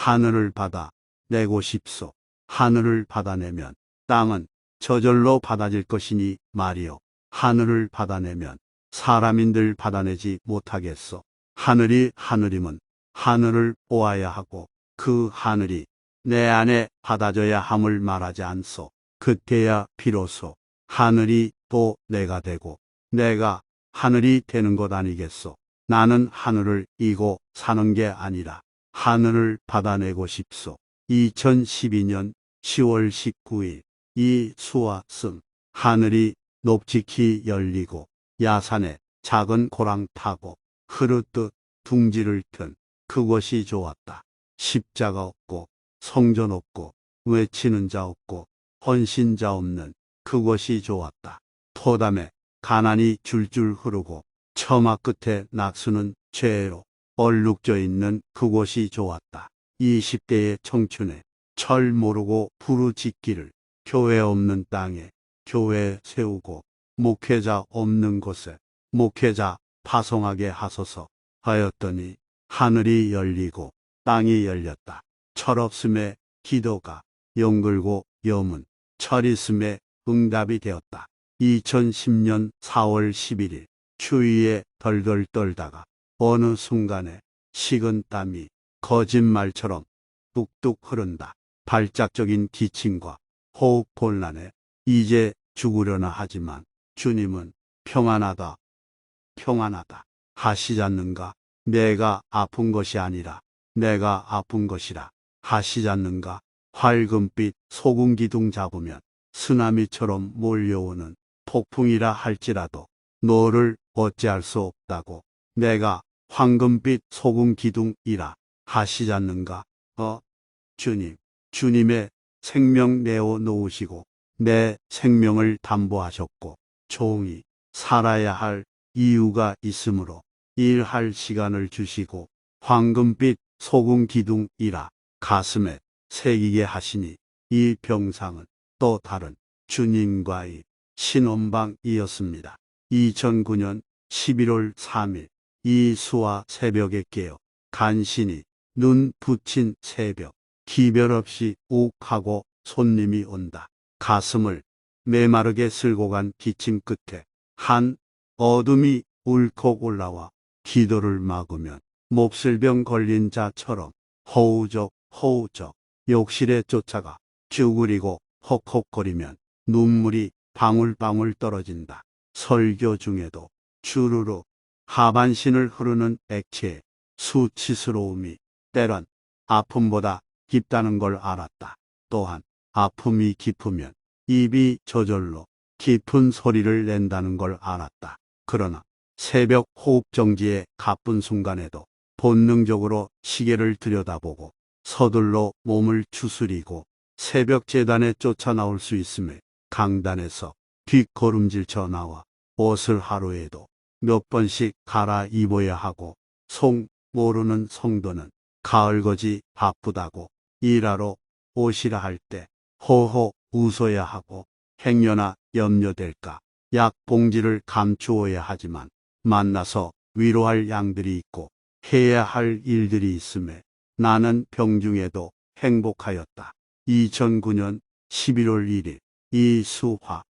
하늘을 받아 내고 싶소. 하늘을 받아내면 땅은 저절로 받아질 것이니 말이요. 하늘을 받아내면 사람인들 받아내지 못하겠소. 하늘이 하늘임은 하늘을 보아야 하고 그 하늘이 내 안에 받아져야 함을 말하지 않소. 그때야 비로소 하늘이 또 내가 되고 내가 하늘이 되는 것 아니겠소. 나는 하늘을 이고 사는 게 아니라 하늘을 받아내고 싶소. 2012년 10월 19일 이 수와 씀 하늘이 높직히 열리고 야산에 작은 고랑 타고 흐르듯 둥지를 튼 그것이 좋았다. 십자가 없고 성전 없고 외치는 자 없고 헌신자 없는 그것이 좋았다. 토담에 가난이 줄줄 흐르고 처마 끝에 낙수는 죄로 얼룩져 있는 그곳이 좋았다. 20대의 청춘에 철 모르고 부르짖기를 교회 없는 땅에 교회 세우고 목회자 없는 곳에 목회자 파송하게 하소서 하였더니 하늘이 열리고 땅이 열렸다. 철없음에 기도가 영글고 염은 철 있음에 응답이 되었다. 2010년 4월 11일 추위에 덜덜 떨다가 어느 순간에 식은 땀이 거짓말처럼 뚝뚝 흐른다. 발작적인 기침과 호흡 곤란에 이제 죽으려나 하지만 주님은 평안하다, 평안하다 하시지 않는가? 내가 아픈 것이 아니라 내가 아픈 것이라 하시지 않는가? 활금빛 소금 기둥 잡으면 쓰나미처럼 몰려오는 폭풍이라 할지라도 너를 어찌할 수 없다고 내가 황금빛 소금 기둥이라 하시지 않는가? 어? 주님, 주님의 생명 내어 놓으시고 내 생명을 담보하셨고 종이 살아야 할 이유가 있으므로 일할 시간을 주시고 황금빛 소금 기둥이라 가슴에 새기게 하시니 이 병상은 또 다른 주님과의 신혼방이었습니다. 2009년 11월 3일 이 수와 새벽에 깨어 간신히 눈 붙인 새벽 기별 없이 욱 하고 손님이 온다. 가슴을 메마르게 쓸고 간 기침 끝에 한 어둠이 울컥 올라와 기도를 막으면 몹쓸병 걸린 자처럼 허우적 허우적 욕실에 쫓아가 쭈그리고 헉헉거리면 눈물이 방울방울 떨어진다. 설교 중에도 주르르 하반신을 흐르는 액체의 수치스러움이 때론 아픔보다 깊다는 걸 알았다. 또한 아픔이 깊으면 입이 저절로 깊은 소리를 낸다는 걸 알았다. 그러나 새벽 호흡 정지의 가쁜 순간에도 본능적으로 시계를 들여다보고 서둘러 몸을 추스리고 새벽 재단에 쫓아 나올 수 있음에 강단에서 뒷걸음질쳐 나와 옷을 하루에도 몇 번씩 갈아 입어야 하고 속 모르는 성도는 가을거지 바쁘다고 일하러 오시라 할때 호호 웃어야 하고 행여나 염려될까 약 봉지를 감추어야 하지만 만나서 위로할 양들이 있고 해야 할 일들이 있음에 나는 병중에도 행복하였다. 2009년 11월 1일 이수화